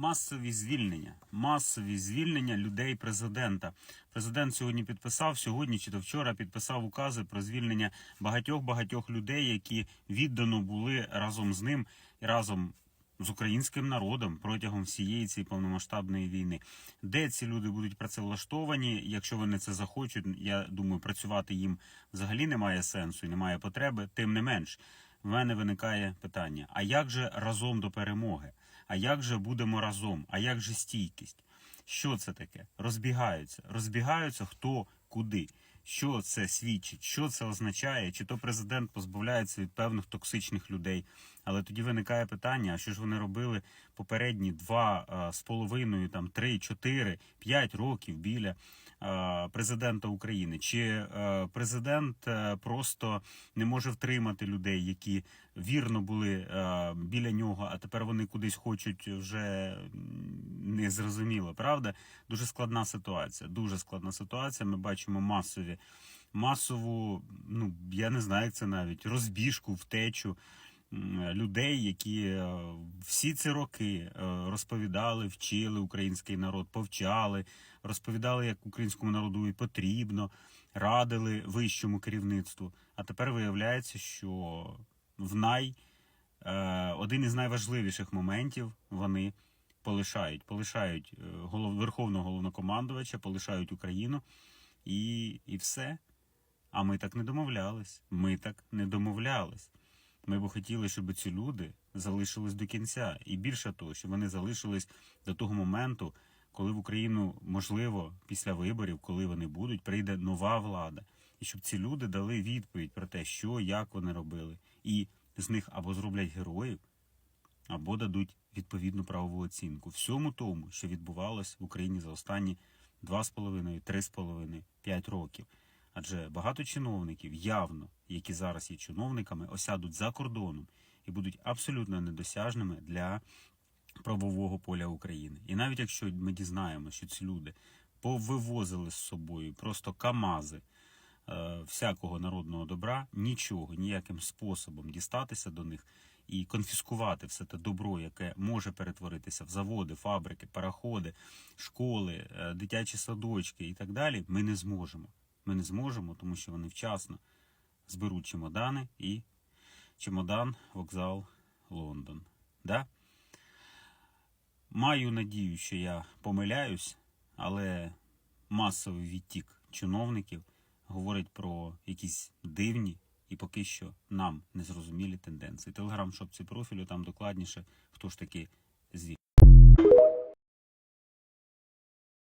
Масові звільнення, масові звільнення людей президента. Президент сьогодні підписав сьогодні чи то вчора підписав укази про звільнення багатьох багатьох людей, які віддано були разом з ним і разом з українським народом протягом всієї цієї повномасштабної війни. Де ці люди будуть працевлаштовані? Якщо вони це захочуть, я думаю, працювати їм взагалі немає сенсу і немає потреби. Тим не менш, в мене виникає питання: а як же разом до перемоги? А як же будемо разом? А як же стійкість? Що це таке? Розбігаються. Розбігаються хто куди. Що це свідчить? Що це означає? Чи то президент позбавляється від певних токсичних людей? Але тоді виникає питання: а що ж вони робили попередні два а, з половиною, там три, чотири, п'ять років біля а, президента України? Чи е, президент е, просто не може втримати людей, які вірно були е, біля нього, а тепер вони кудись хочуть вже незрозуміло, правда? Дуже складна ситуація. Дуже складна ситуація. Ми бачимо масові, масову, ну я не знаю, як це навіть розбіжку, втечу людей, які е, всі ці роки е, розповідали, вчили український народ, повчали, розповідали, як українському народу і потрібно, радили вищому керівництву. А тепер виявляється, що в най е, один із найважливіших моментів вони полишають. Полишають е, голов, верховного головнокомандувача, полишають Україну і, і все. А ми так не домовлялись. Ми так не домовлялись. Ми б хотіли, щоб ці люди залишились до кінця. І більше того, щоб вони залишились до того моменту, коли в Україну, можливо, після виборів, коли вони будуть, прийде нова влада. І щоб ці люди дали відповідь про те, що, як вони робили. І з них або зроблять героїв, або дадуть відповідну правову оцінку всьому тому, що відбувалось в Україні за останні 2,5, 3,5, 5 років. Адже багато чиновників, явно, які зараз є чиновниками, осядуть за кордоном і будуть абсолютно недосяжними для правового поля України. І навіть якщо ми дізнаємося, що ці люди повивозили з собою просто камази е, всякого народного добра, нічого, ніяким способом дістатися до них і конфіскувати все те добро, яке може перетворитися в заводи, фабрики, пароходи, школи, е, дитячі садочки і так далі, ми не зможемо. Ми не зможемо, тому що вони вчасно зберуть чемодани і чемодан, вокзал, Лондон. Да? Маю надію, що я помиляюсь, але масовий відтік чиновників говорить про якісь дивні і поки що нам незрозумілі тенденції. Телеграм шопці профілю там докладніше, хто ж таки звідки.